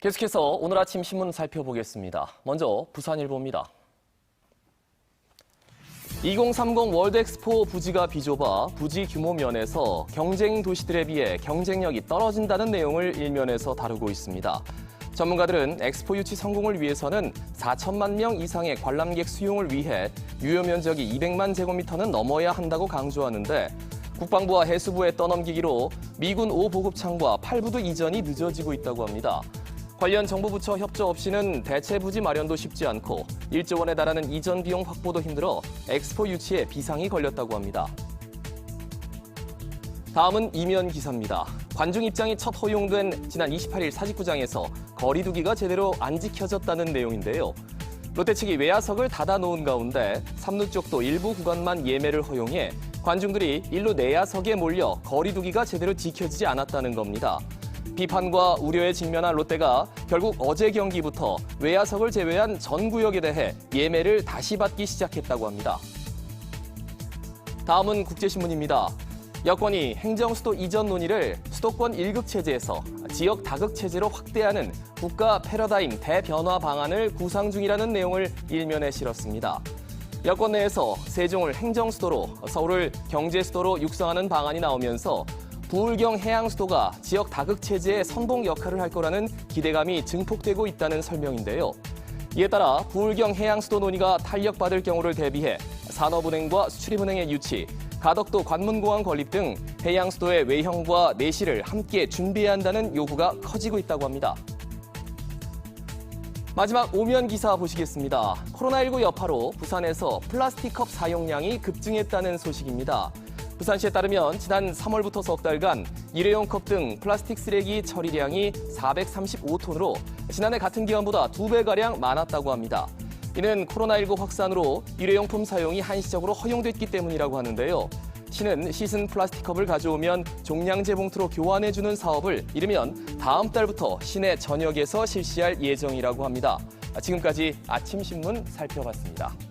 계속해서 오늘 아침 신문 살펴보겠습니다. 먼저 부산일보입니다. 2030 월드엑스포 부지가 비좁아 부지 규모 면에서 경쟁 도시들에 비해 경쟁력이 떨어진다는 내용을 일면에서 다루고 있습니다. 전문가들은 엑스포 유치 성공을 위해서는 4천만 명 이상의 관람객 수용을 위해 유효 면적이 200만 제곱미터는 넘어야 한다고 강조하는데 국방부와 해수부에 떠넘기기로 미군 5보급창과 8부도 이전이 늦어지고 있다고 합니다. 관련 정부 부처 협조 없이는 대체 부지 마련도 쉽지 않고 1조 원에 달하는 이전 비용 확보도 힘들어 엑스포 유치에 비상이 걸렸다고 합니다. 다음은 이면 기사입니다. 관중 입장이 첫 허용된 지난 28일 사직구장에서 거리두기가 제대로 안 지켜졌다는 내용인데요. 롯데 측이 외야석을 닫아놓은 가운데 삼루 쪽도 일부 구간만 예매를 허용해 관중들이 일루 내야석에 몰려 거리두기가 제대로 지켜지지 않았다는 겁니다. 비판과 우려에 직면한 롯데가 결국 어제 경기부터 외야석을 제외한 전 구역에 대해 예매를 다시 받기 시작했다고 합니다. 다음은 국제신문입니다. 여권이 행정수도 이전 논의를 수도권 1급 체제에서 지역 다급 체제로 확대하는 국가 패러다임 대변화 방안을 구상 중이라는 내용을 일면에 실었습니다. 여권 내에서 세종을 행정수도로 서울을 경제수도로 육성하는 방안이 나오면서 부울경 해양수도가 지역 다극 체제의 선봉 역할을 할 거라는 기대감이 증폭되고 있다는 설명인데요. 이에 따라 부울경 해양수도 논의가 탄력받을 경우를 대비해 산업은행과 수출입은행의 유치, 가덕도 관문공항 건립 등 해양수도의 외형과 내실을 함께 준비해야 한다는 요구가 커지고 있다고 합니다. 마지막 오면 기사 보시겠습니다. 코로나19 여파로 부산에서 플라스틱 컵 사용량이 급증했다는 소식입니다. 부산시에 따르면 지난 3월부터 석 달간 일회용 컵 등 플라스틱 쓰레기 처리량이 435톤으로 지난해 같은 기간보다 두 배가량 많았다고 합니다. 이는 코로나19 확산으로 일회용품 사용이 한시적으로 허용됐기 때문이라고 하는데요. 시는 시즌 플라스틱 컵을 가져오면 종량제 봉투로 교환해주는 사업을 이르면 다음 달부터 시내 전역에서 실시할 예정이라고 합니다. 지금까지 아침 신문 살펴봤습니다.